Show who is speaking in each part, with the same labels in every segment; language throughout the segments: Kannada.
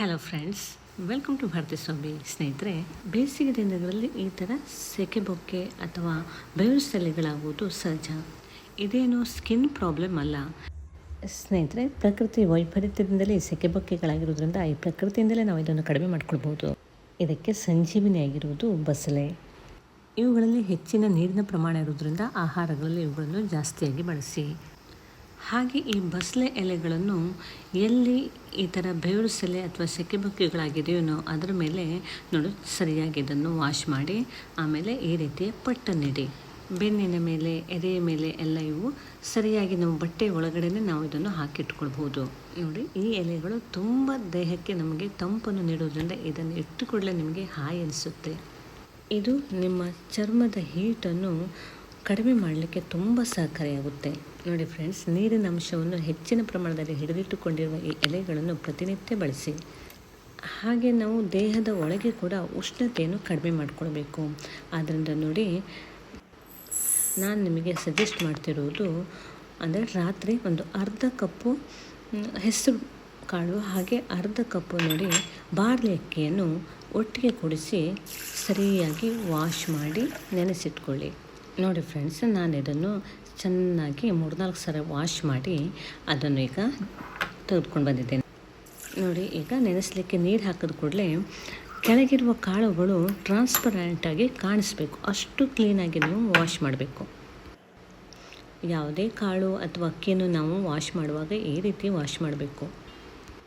Speaker 1: Hello friends welcome to Bharathi Swamy ಸ್ನೇಹಿತರೆ ಬೇಸಿಗೆ ದಿನಗಳಲ್ಲಿ ಈ ಥರ ಸೆಕೆ ಬೊಕ್ಕೆ ಅಥವಾ ಬೆವರು ಸಹಜ. ಇದೇನು ಸ್ಕಿನ್ ಪ್ರಾಬ್ಲಮ್ ಅಲ್ಲ. ಸ್ನೇಹಿತರೆ, ಪ್ರಕೃತಿ ವೈಪರೀತ್ಯದಿಂದಲೇ ಸೆಕೆ ಬೊಕ್ಕೆಗಳಾಗಿರೋದ್ರಿಂದ ಈ ಪ್ರಕೃತಿಯಿಂದಲೇ ನಾವು ಇದನ್ನು ಕಡಿಮೆ ಮಾಡ್ಕೊಳ್ಬೋದು ಇದಕ್ಕೆ ಸಂಜೀವಿನಿ ಆಗಿರುವುದು ಬಸಳೆ. ಇವುಗಳಲ್ಲಿ ಹೆಚ್ಚಿನ ನೀರಿನ ಪ್ರಮಾಣ ಇರೋದ್ರಿಂದ ಆಹಾರಗಳಲ್ಲಿ ಇವುಗಳನ್ನು ಜಾಸ್ತಿಯಾಗಿ ಬಳಸಿ. ಹಾಗೆ ಈ ಬಸಳೆ ಎಲೆಗಳನ್ನು ಎಲ್ಲಿ ಈ ಥರ ಬೆವರು ಸೆಲೆ ಅಥವಾ ಸೆಕೆಬಕ್ಕಿಗಳಾಗಿದೆಯೋ ನಾವು ಅದರ ಮೇಲೆ ನೋಡಿ, ಸರಿಯಾಗಿ ಇದನ್ನು ವಾಶ್ ಮಾಡಿ, ಆಮೇಲೆ ಈ ರೀತಿಯ ಪಟ್ಟನ್ನಿಡಿ ಬೆನ್ನಿನ ಮೇಲೆ, ಎದೆಯ ಮೇಲೆ ಎಲ್ಲ ಇವು ಸರಿಯಾಗಿ ನಮ್ಮ ಬಟ್ಟೆ ಒಳಗಡೆನೆ ನಾವು ಇದನ್ನು ಹಾಕಿಟ್ಕೊಳ್ಬೋದು. ನೋಡಿ, ಈ ಎಲೆಗಳು ತುಂಬ ದೇಹಕ್ಕೆ ನಮಗೆ ತಂಪನ್ನು ನೀಡೋದ್ರಿಂದ ಇದನ್ನು ಇಟ್ಟು ನಿಮಗೆ ಹಾಯ್ ಅನಿಸುತ್ತೆ. ಇದು ನಿಮ್ಮ ಚರ್ಮದ ಹೀಟನ್ನು ಕಡಿಮೆ ಮಾಡಲಿಕ್ಕೆ ತುಂಬ ಸಹಕಾರಿಯಾಗುತ್ತೆ ನೋಡಿ ಫ್ರೆಂಡ್ಸ್ ನೀರಿನ ಅಂಶವನ್ನು ಹೆಚ್ಚಿನ ಪ್ರಮಾಣದಲ್ಲಿ ಹಿಡಿದಿಟ್ಟುಕೊಂಡಿರುವ ಈ ಎಲೆಗಳನ್ನು ಪ್ರತಿನಿತ್ಯ ಬಳಸಿ. ಹಾಗೆ ನಾವು ದೇಹದ ಒಳಗೆ ಕೂಡ ಉಷ್ಣತೆಯನ್ನು ಕಡಿಮೆ ಮಾಡಿಕೊಳ್ಬೇಕು. ಆದ್ದರಿಂದ ನೋಡಿ, ನಾನು ನಿಮಗೆ ಸಜೆಸ್ಟ್ ಮಾಡ್ತಿರೋದು ಅಂದರೆ ರಾತ್ರಿ ಒಂದು ಅರ್ಧ ಕಪ್ಪು ಹೆಸರು ಕಾಳು ಹಾಗೆ ಅರ್ಧ ಕಪ್ಪು ನೋಡಿ ಬಾರ್ಲಿ ಅಕ್ಕಿಯನ್ನು ಒಟ್ಟಿಗೆ ಕೊಡಿಸಿ ಸರಿಯಾಗಿ ವಾಶ್ ಮಾಡಿ ನೆನೆಸಿಟ್ಕೊಳ್ಳಿ. ನೋಡಿ ಫ್ರೆಂಡ್ಸ್ ನಾನು ಇದನ್ನು ಚೆನ್ನಾಗಿ ಮೂರ್ನಾಲ್ಕು ಸಲ ವಾಶ್ ಮಾಡಿ ಅದನ್ನು ಈಗ ತೆಗೆದುಕೊಂಡು ಬಂದಿದ್ದೇನೆ. ನೋಡಿ, ಈಗ ನೆನೆಸಲಿಕ್ಕೆ ನೀರು ಹಾಕಿದ ಕೂಡಲೇ ಕೆಳಗಿರುವ ಕಾಳುಗಳು ಟ್ರಾನ್ಸ್ಪರೆಂಟಾಗಿ ಕಾಣಿಸ್ಬೇಕು. ಅಷ್ಟು ಕ್ಲೀನಾಗಿ ನೀವು ವಾಶ್ ಮಾಡಬೇಕು. ಯಾವುದೇ ಕಾಳು ಅಥವಾ ಅಕ್ಕಿಯನ್ನು ನಾವು ವಾಶ್ ಮಾಡುವಾಗ ಈ ರೀತಿ ವಾಶ್ ಮಾಡಬೇಕು.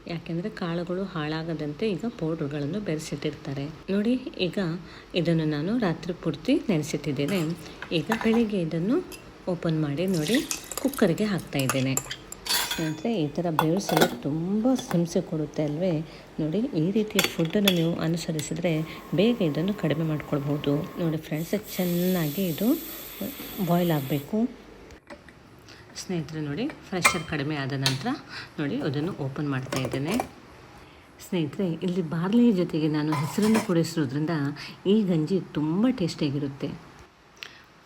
Speaker 1: ಯಾಕೆಂದರೆ ಕಾಳುಗಳು ಹಾಳಾಗದಂತೆ ಈಗ ಪೌಡ್ರ್ಗಳನ್ನು ಬೆರೆಸಿಟ್ಟಿರ್ತಾರೆ. ನೋಡಿ, ಈಗ ಇದನ್ನು ನಾನು ರಾತ್ರಿ ಪೂರ್ತಿ ನೆನೆಸಿಟ್ಟಿದ್ದೇನೆ. ಈಗ ಬೆಳಿಗ್ಗೆ ಇದನ್ನು ಓಪನ್ ಮಾಡಿ ನೋಡಿ ಕುಕ್ಕರ್ಗೆ ಹಾಕ್ತಾ ಇದ್ದೇನೆ. ಸ್ನೇಹಿತರೆ, ಈ ಥರ ಬೇಯಿಸಲು ಸಲ ತುಂಬ ಹಿಂಸೆ ಕೊಡುತ್ತೆ ಅಲ್ವೇ? ನೋಡಿ, ಈ ರೀತಿಯ ಫುಡ್ಡನ್ನು ನೀವು ಅನುಸರಿಸಿದರೆ ಬೇಗ ಇದನ್ನು ಕಡಿಮೆ ಮಾಡ್ಕೊಳ್ಬೋದು. ನೋಡಿ, ಫ್ರೆಂಡ್ಸ್, ಚೆನ್ನಾಗಿ ಇದು ಬಾಯ್ಲ್ ಆಗಬೇಕು. ಸ್ನೇಹಿತರೆ ನೋಡಿ ಫ್ರೆಶರ್ ಕಡಿಮೆ ಆದ ನಂತರ ನೋಡಿ ಅದನ್ನು ಓಪನ್ ಮಾಡ್ತಾ ಇದ್ದೇನೆ. ಸ್ನೇಹಿತರೆ, ಇಲ್ಲಿ ಬಾರ್ಲಿ ಜೊತೆಗೆ ನಾನು ಹೆಸರನ್ನು ಕೂಡಿಸಿರೋದ್ರಿಂದ ಈ ಗಂಜಿ ತುಂಬ ಟೇಸ್ಟಿಯಾಗಿರುತ್ತೆ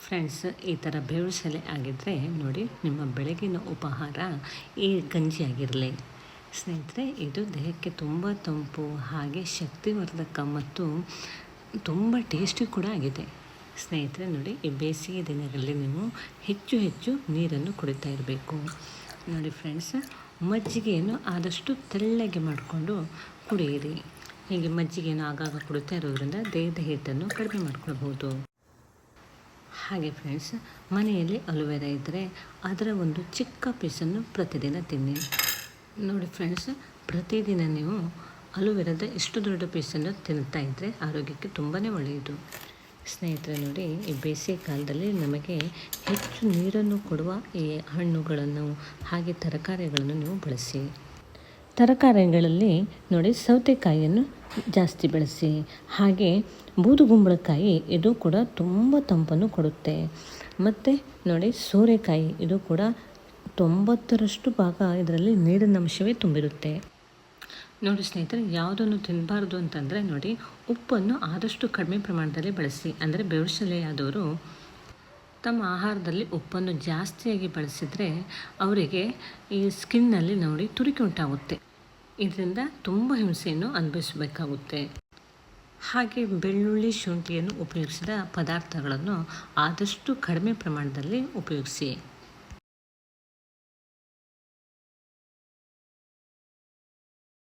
Speaker 1: ಫ್ರೆಂಡ್ಸ್ ಈ ಥರ ಬೇವು ಸೆಲೆ ಆಗಿದ್ದರೆ ನೋಡಿ ನಿಮ್ಮ ಬೆಳಗಿನ ಉಪಹಾರ ಈ ಗಂಜಿ ಆಗಿರಲಿ. ಸ್ನೇಹಿತರೆ, ಇದು ದೇಹಕ್ಕೆ ತುಂಬ ತಂಪು, ಹಾಗೆ ಶಕ್ತಿವರ್ಧಕ ಮತ್ತು ತುಂಬ ಟೇಸ್ಟಿ ಕೂಡ ಆಗಿದೆ. ಸ್ನೇಹಿತರೆ, ನೋಡಿ, ಈ ಬೇಸಿಗೆ ದಿನಗಳಲ್ಲಿ ನೀವು ಹೆಚ್ಚು ಹೆಚ್ಚು ನೀರನ್ನು ಕುಡಿತಾ ಇರಬೇಕು. ನೋಡಿ ಫ್ರೆಂಡ್ಸ್ ಮಜ್ಜಿಗೆಯನ್ನು ಆದಷ್ಟು ತೆಳ್ಳಗೆ ಮಾಡಿಕೊಂಡು ಕುಡಿಯಿರಿ. ಹೀಗೆ ಮಜ್ಜಿಗೆಯನ್ನು ಆಗಾಗ ಕುಡಿತಾ ಇರೋದ್ರಿಂದ ದೇಹದ ಹಿಟ್ಟನ್ನು ಕಡಿಮೆ ಮಾಡ್ಕೊಳ್ಬೋದು ಹಾಗೆ ಫ್ರೆಂಡ್ಸ್ ಮನೆಯಲ್ಲಿ ಅಲೋವೆರಾ ಇದ್ದರೆ ಅದರ ಒಂದು ಚಿಕ್ಕ ಪೀಸನ್ನು ಪ್ರತಿದಿನ ತಿನ್ನಿ. ನೋಡಿ ಫ್ರೆಂಡ್ಸ್ ಪ್ರತಿದಿನ ನೀವು ಅಲೋವೆರಾದ ಇಷ್ಟು ದೊಡ್ಡ ಪೀಸನ್ನು ತಿನ್ನುತ್ತಾ ಇದ್ದರೆ ಆರೋಗ್ಯಕ್ಕೆ ತುಂಬಾ ಒಳ್ಳೆಯದು. ಸ್ನೇಹಿತರೆ ನೋಡಿ, ಈ ಬೇಸಿಗೆ ಕಾಲದಲ್ಲಿ ನಮಗೆ ಹೆಚ್ಚು ನೀರನ್ನು ಕೊಡುವ ಈ ಹಣ್ಣುಗಳನ್ನು, ಹಾಗೆ ತರಕಾರಿಗಳನ್ನು ನೀವು ಬಳಸಿ. ತರಕಾರಿಗಳಲ್ಲಿ ನೋಡಿ, ಸೌತೆಕಾಯಿಯನ್ನು ಜಾಸ್ತಿ ಬಳಸಿ. ಹಾಗೆ ಬೂದುಗುಂಬಳಕಾಯಿ ಇದು ಕೂಡ ತುಂಬ ತಂಪನ್ನು ಕೊಡುತ್ತೆ. ಮತ್ತು ನೋಡಿ, ಸೋರೆಕಾಯಿ ಇದು ಕೂಡ ತೊಂಬತ್ತರಷ್ಟು ಭಾಗ ಇದರಲ್ಲಿ ನೀರಿನ ಅಂಶವೇ ತುಂಬಿರುತ್ತೆ. ನೋಡಿ ಸ್ನೇಹಿತರೆ, ಯಾವುದನ್ನು ತಿನ್ನಬಾರ್ದು ಅಂತಂದರೆ ನೋಡಿ, ಉಪ್ಪನ್ನು ಆದಷ್ಟು ಕಡಿಮೆ ಪ್ರಮಾಣದಲ್ಲಿ ಬಳಸಿ. ಅಂದರೆ ಬೆವರ್ಶಲೆಯಾದವರು ತಮ್ಮ ಆಹಾರದಲ್ಲಿ ಉಪ್ಪನ್ನು ಜಾಸ್ತಿಯಾಗಿ ಬಳಸಿದರೆ ಅವರಿಗೆ ಈ ಸ್ಕಿನ್ನಲ್ಲಿ ನೋಡಿ ತುರಿಕೆ ಉಂಟಾಗುತ್ತೆ. ಇದರಿಂದ ತುಂಬ ಹಿಂಸೆಯನ್ನು ಅನುಭವಿಸಬೇಕಾಗುತ್ತೆ. ಹಾಗೆ ಬೆಳ್ಳುಳ್ಳಿ, ಶುಂಠಿಯನ್ನು ಉಪಯೋಗಿಸಿದ ಪದಾರ್ಥಗಳನ್ನು ಆದಷ್ಟು ಕಡಿಮೆ ಪ್ರಮಾಣದಲ್ಲಿ ಉಪಯೋಗಿಸಿ.